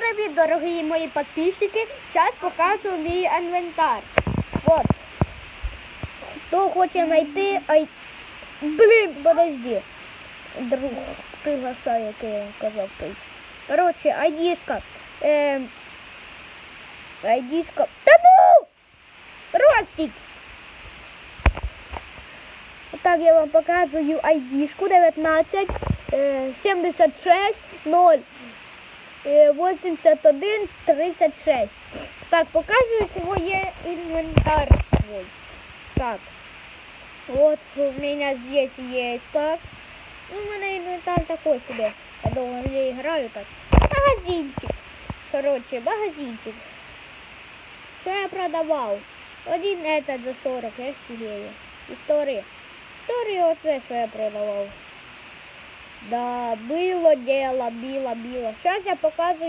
привіт, дорогі мої підписчики. Зараз покажу мій інвентар. Вот. Хто хоче знайти, ай... Блін, подожди. Друг приглашає, як я казав. Короче, айдішка. Ем... Айдішка. Та ну! Ростик! Так я вам показую айдішку 19 е, 76 0 е, 81 36. Так, показую своє инвентарь свой. Так. Вот у меня здесь есть так. Ну, у меня инвентарь такой себе. Я долго я играю так. Магазинчик. Короче, магазинчик. Что я продавал? Один этот за 40, я сидею. История. Історію оце, що я продавав. Да, було діло, біло, біло. Зараз я показую